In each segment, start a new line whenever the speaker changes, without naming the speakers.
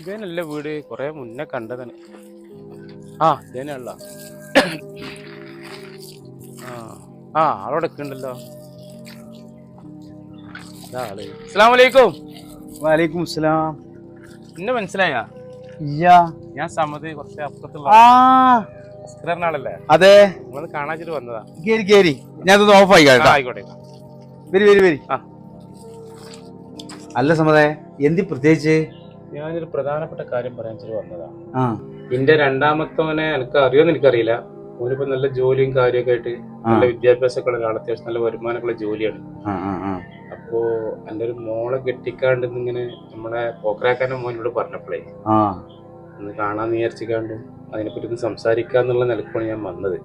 ഇതേനല്ല വീട്? കുറെ മുന്നേ കണ്ടതാണ്. ആ. ഇതേനുള്ള ആ. ആ ആളോടെ ഉണ്ടല്ലോ ആൾ. അസ്സാം വലൈക്കും
വലൈക്കും സ്ലാം
എന്നെ മനസ്സിലായ?
ഇയ്യാ.
ഞാൻ സമത് കുറച്ച് അപ്പുറത്തുള്ള ആളല്ലേ?
അതെ.
നിങ്ങളത് കാണാച്ചിട്ട് വന്നതാ.
കേരി കേരി ഞാനത് ഓഫ്
ആയിക്കോട്ടെ
വരി വരി വരി. അല്ല സമതേ എന്തി പ്രത്യേകിച്ച്?
ഞാനൊരു പ്രധാനപ്പെട്ട കാര്യം പറയാൻ വെച്ചിട്ട് വന്നതാ
ആ.
എന്റെ രണ്ടാമത്തവനെ എനിക്ക് അറിയോന്ന് എനിക്കറിയില്ല. ഓനിപ്പോ നല്ല ജോലിയും കാര്യമൊക്കെ ആയിട്ട് നല്ല വിദ്യാഭ്യാസമൊക്കെ ഉള്ള അത്യാവശ്യം നല്ല വരുമാനമുള്ള ജോലിയാണ്. അപ്പോ എന്റെ ഒരു മോളെ കെട്ടിക്കാണ്ട് ഇങ്ങനെ നമ്മളെ പോക്കരാക്കാരന്റെ മോനോട് പറഞ്ഞപ്പോഴേ ഒന്ന് കാണാൻ വിചാരിച്ചിക്കാണ്ട് അതിനെപ്പറ്റി ഒന്ന് സംസാരിക്കാന്നുള്ള നിലക്കാണ് ഞാൻ വന്നത്.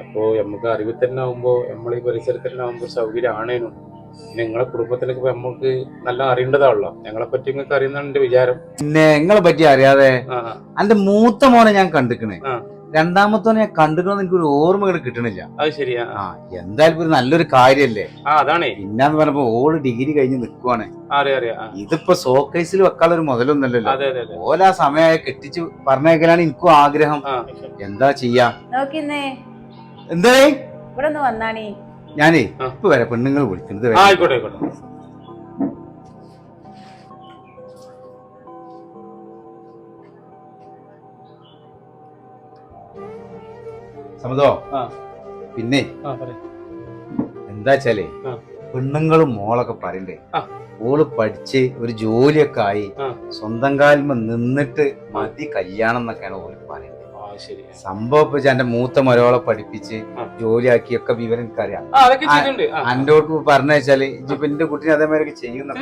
അപ്പോ നമുക്ക് അറിവ് തന്നെ ആവുമ്പോ നമ്മൾ ഈ പരിസരത്തന്നെ ആവുമ്പോ സൗകര്യം ആണേനും. പിന്നെ നിങ്ങളെ കുടുംബത്തിലേക്ക് നമുക്ക് നല്ല അറിയേണ്ടതാണല്ലോ. ഞങ്ങളെ പറ്റി നിങ്ങൾക്ക് അറിയുന്നതാണ് വിചാരം.
പിന്നെ നിങ്ങളെ പറ്റി അറിയാതെ
ആ
എന്റെ മൂത്ത മോനെ ഞാൻ കണ്ടിക്കണേ.
രണ്ടാമത്തോ
രണ്ടാമത്തോനെ ഞാൻ കണ്ടിട്ടോ എനിക്ക് ഒരു ഓർമ്മകൾ കിട്ടണില്ല.
അത് ശരിയാ.
ആ എന്തായാലും ഒരു നല്ലൊരു കാര്യല്ലേ?
ആ അതാണേ.
പിന്നാന്ന് പറഞ്ഞപ്പോ ഓൾ ഡിഗ്രി കഴിഞ്ഞ് നിക്കുവാണ്.
ആ,
ഇതിപ്പോ സോക്കേസിൽ വെക്കാനുള്ള ഒരു മുതലൊന്നല്ലല്ലോ
അതെ അതെ. സമയമായ
ഓല സമയമായി കെട്ടിച്ച് പറഞ്ഞേക്കലാണ് എനിക്കും ആഗ്രഹം. എന്താ ചെയ്യാ?
നോക്കിന്നേ.
എന്തേ?
ഇവിടെ വന്നാണി.
ഞാനേ. ഇപ്പൊ വരെ പെണ്ണുങ്ങൾ വിളിക്കുന്നത്
സമതോ
വരെ.
ആയിക്കോട്ടെ ആയിക്കോട്ടെ
സമ്മതോ പിന്നെ. എന്താ വെച്ചാലേ
ആ.
പെണ്ണുങ്ങളും മോളൊക്കെ പറയണ്ടേ ഓൾ പഠിച്ച് ഒരു ജോലിയൊക്കെ ആയി. സ്വന്തം കാലിമ നിന്നിട്ട് മതി കല്യാണം എന്നൊക്കെയാണ്
ശരി
സംഭവം ഇപ്പൊ എന്റെ മൂത്ത മരോളെ പഠിപ്പിച്ച്. ജോലിയാക്കിയൊക്കെ വിവരം എനിക്കറിയാം. എന്റെ ഓർക്ക് പറഞ്ഞാൽ വെച്ചാൽ ഇപ്പൊ എന്റെ കുട്ടിനെ അതേമാതിരി ചെയ്യുന്ന.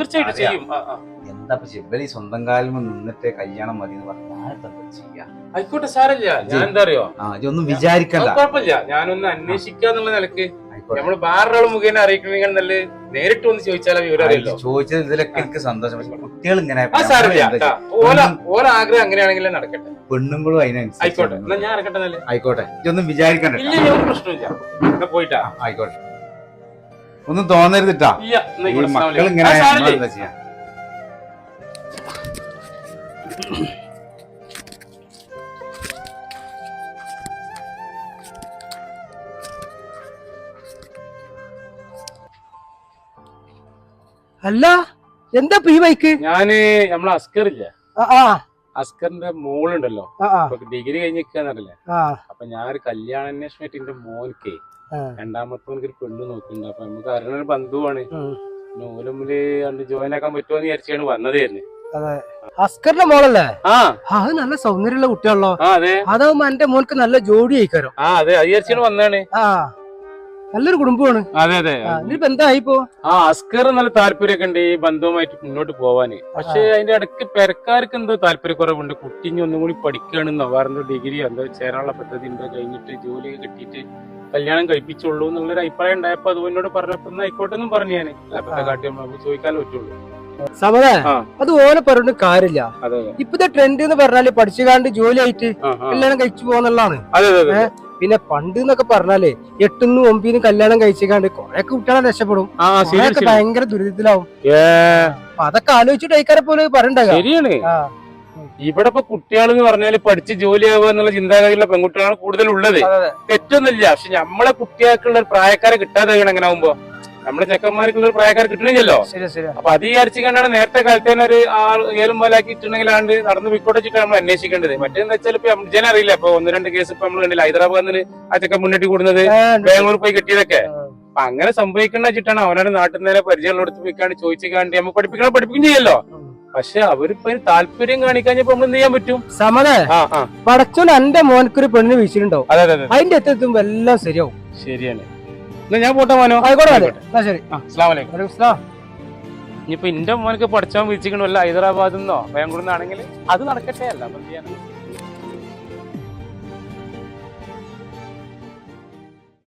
എന്താ ഇവർ സ്വന്തം കാലിൽ നിന്നിട്ട് കല്യാണം മതി എന്ന് പറഞ്ഞാൽ ചെയ്യാ?
ആയിക്കോട്ടെ സാറല്ല ഞാൻ എന്താ അറിയോ?
ആ ഇതൊന്നും വിചാരിക്കണ്ട.
കുഴപ്പമില്ല. ഞാനൊന്ന് അന്വേഷിക്കാന്നുള്ള നിലയ്ക്ക്
ആയിക്കോട്ടെ.
നമ്മൾ വേറൊരാൾ മുഖേന അറിയിക്കണമെങ്കിൽ നല്ല നേരിട്ട് വന്ന് ചോദിച്ചാലേ വിവരം അറിയല്ലോ
ചോദിച്ചത് ഇതിലൊക്കെ എനിക്ക് സന്തോഷം. പക്ഷെ കുട്ടികൾ ഇങ്ങനെ.
ഓല ഓല ആഗ്രഹം അങ്ങനെയാണെങ്കിലും നടക്കട്ടെ.
പെണ്ണുങ്ങളും
ആയിക്കോട്ടെ
അതിനനുസരിച്ച്
എന്നാ ഞാൻ ഇറക്കട്ടെ നല്ല
ആയിക്കോട്ടെ ഇതൊന്നും വിചാരിക്കണ്ട
ഇല്ല. ഒരു പ്രശ്നമില്ല പോയിട്ടാ?
ആയിക്കോട്ടെ. ഒന്നും തോന്നരുതിട്ടാ
ആയിക്കോട്ടെ,
മക്കൾ ഇങ്ങനെ ചെയ്യാ?
അല്ല എന്താ പി ഈ ബൈക്ക്
ഞാൻ നമ്മളെ അസ്കറില്ല
ആ
അസ്കറിന്റെ മോളുണ്ടല്ലോ. ഡിഗ്രി കഴിഞ്ഞിരിക്കാന്നറിയില്ലേ അപ്പൊ ഞാനൊരു കല്യാണ അന്വേഷണമായിട്ട് എന്റെ മോനിക്ക്. രണ്ടാമത്തെ ഒരു പെണ്ണ് നോക്കുന്നുണ്ട്. അപ്പൊ നമുക്ക് അറിയണ ഒരു ബന്ധുവാണ്. പിന്നെ കണ്ട് ജോയിൻ ആക്കാൻ പറ്റുമോ എന്ന് വിചാരിച്ചാണ് വന്നത് തന്നെ
അസ്കറിന്റെ മോളല്ലേ?
ആ.
അത് നല്ല സൗന്ദര്യമുള്ള കുട്ടിയാണല്ലോ.
അതെ.
അതാവുമ്പോ എന്റെ മോൾക്ക് നല്ല ജോഡി ആയിക്കാരോ.
ആ അതെ. അത് വിചാരിച്ചാണ് വന്നാണ്
ആ. നല്ലൊരു കുടുംബമാണ്.
അതെ അതെ.
ഇനിയിപ്പോ എന്തായി ഇപ്പോ?
ആ അസ്കർ നല്ല താല്പര്യമൊക്കെ ഉണ്ട് ഈ ബന്ധവുമായിട്ട് മുന്നോട്ട് പോവാന്. പക്ഷെ അതിന്റെ ഇടയ്ക്ക് പെരക്കാർക്ക് എന്തോ താല്പര്യക്കുറവുണ്ട്. കുട്ടിഞ്ഞ് ഒന്നും കൂടി പഠിക്കുകയാണെന്നോ വേറെ ഡിഗ്രി എന്തോ ചേരാനുള്ള പദ്ധതി ഉണ്ടോ. കഴിഞ്ഞിട്ട് ജോലി കിട്ടിയിട്ട് കല്യാണം കഴിപ്പിച്ചുള്ളൂ എന്നുള്ളൊരു അഭിപ്രായം ഉണ്ടായപ്പോ അത് എന്നോട് പറഞ്ഞപ്പോ ആയിക്കോട്ടെ എന്നും പറഞ്ഞു ഞാൻ കാട്ടി നമുക്ക് ചോദിക്കാൻ പറ്റുള്ളൂ.
സമത. അത് ഓനെ പറഞ്ഞിട്ട് കാര്യമില്ല. ഇപ്പത്തെ ട്രെൻഡ് എന്ന് പറഞ്ഞാൽ പഠിച്ചുകാണ്ട് ജോലി ആയിട്ട്. കല്യാണം കഴിച്ചു പോകുന്നുള്ളതാണ് പിന്നെ പണ്ട് എന്നൊക്കെ പറഞ്ഞാലേ എട്ടിന്നും ഒമ്പതിനും കല്യാണം കഴിച്ചേക്കാണ്ട് കൊറേ കുട്ടികളെ രക്ഷപ്പെടും. കൊറേയൊക്കെ ഭയങ്കര ദുരിതത്തിലാവും. അപ്പൊ അതൊക്കെ ആലോചിച്ചിട്ട് അയക്കാരെ പോലെ പറയണ്ടാക.
ശരിയാണ്. ഇവിടെ ഇപ്പൊ കുട്ടികൾ എന്ന് പറഞ്ഞാൽ പഠിച്ച് ജോലിയാവുക എന്നുള്ള ചിന്താഗതിയുള്ള പെൺകുട്ടികളാണ് കൂടുതൽ ഉള്ളത്. തെറ്റൊന്നുമില്ല. പക്ഷെ നമ്മളെ കുട്ടികൾക്കുള്ള പ്രായക്കാരെ കിട്ടാതെ എങ്ങനെ അങ്ങനെ ആവുമ്പോ. നമ്മുടെ ചെക്കന്മാർക്കുള്ള ഒരു പ്രായക്കാർ കിട്ടണില്ലല്ലോ? അപ്പൊ അത് വിചാരിച്ചു കണ്ടാണ് നേരത്തെ കാലത്ത് തന്നെ ഒരു ആൾ ഏലും പോലാക്കി ഇട്ടുണ്ടെങ്കിലാണ്ട് നടന്ന് പോയിക്കോട്ടെ നമ്മൾ അന്വേഷിക്കേണ്ടത്. മറ്റേന്ന് വെച്ചാൽ ഇപ്പൊ ജന അറിയില്ല? ഇപ്പൊ ഒന്ന് രണ്ട് കേസ് ഇപ്പൊ നമ്മൾ കണ്ടില്ല? ഹൈദരാബാദിൽ ആ ചെക്കൻ മുന്നിട്ട് കൂടുന്നത് ബാംഗ്ലൂർ പോയി കിട്ടിയതൊക്കെ. അപ്പൊ അങ്ങനെ സംഭവിക്കേണ്ട ചിട്ടാണ് അവനാണ് നാട്ടിൽ നിന്ന് പരിചയമുള്ളടത്ത് പോയിക്കാണ്ട് ചോദിച്ചു കാണ്ടി നമ്മൾ പഠിപ്പിക്കണം പഠിപ്പിക്കും ചെയ്യല്ലോ. പക്ഷെ അവരിപ്പോ താല്പര്യം കാണിക്കാഞ്ഞപ്പോ നമ്മൾ എന്ത് ചെയ്യാൻ പറ്റും?
സമത പടച്ചോൻ എന്റെ മോനക്കൊരു പെണ്ണിന് വീശിലുണ്ടാവും
അതെ അതെ അതെ.
അതിന്റെ എത്തുമ്പോ എല്ലാം ശരിയാവും.
ശരിയാണ്. എന്നാ ഞാൻ പോട്ടെ മോനോ?
ആയിക്കോട്ടെ എന്നാ ശരി.
ആ വലൈക്കും. ഇനിയിപ്പോ എന്റെ മോനക്ക് പഠിച്ചാൻ വിളിച്ചിരിക്കണല്ലോ ഹൈദരാബാദിൽ നിന്നോ ബാംഗ്ലൂരിൽ നിന്നാണെങ്കിൽ അത് നടക്കട്ടെ അല്ല അപ്പൊ?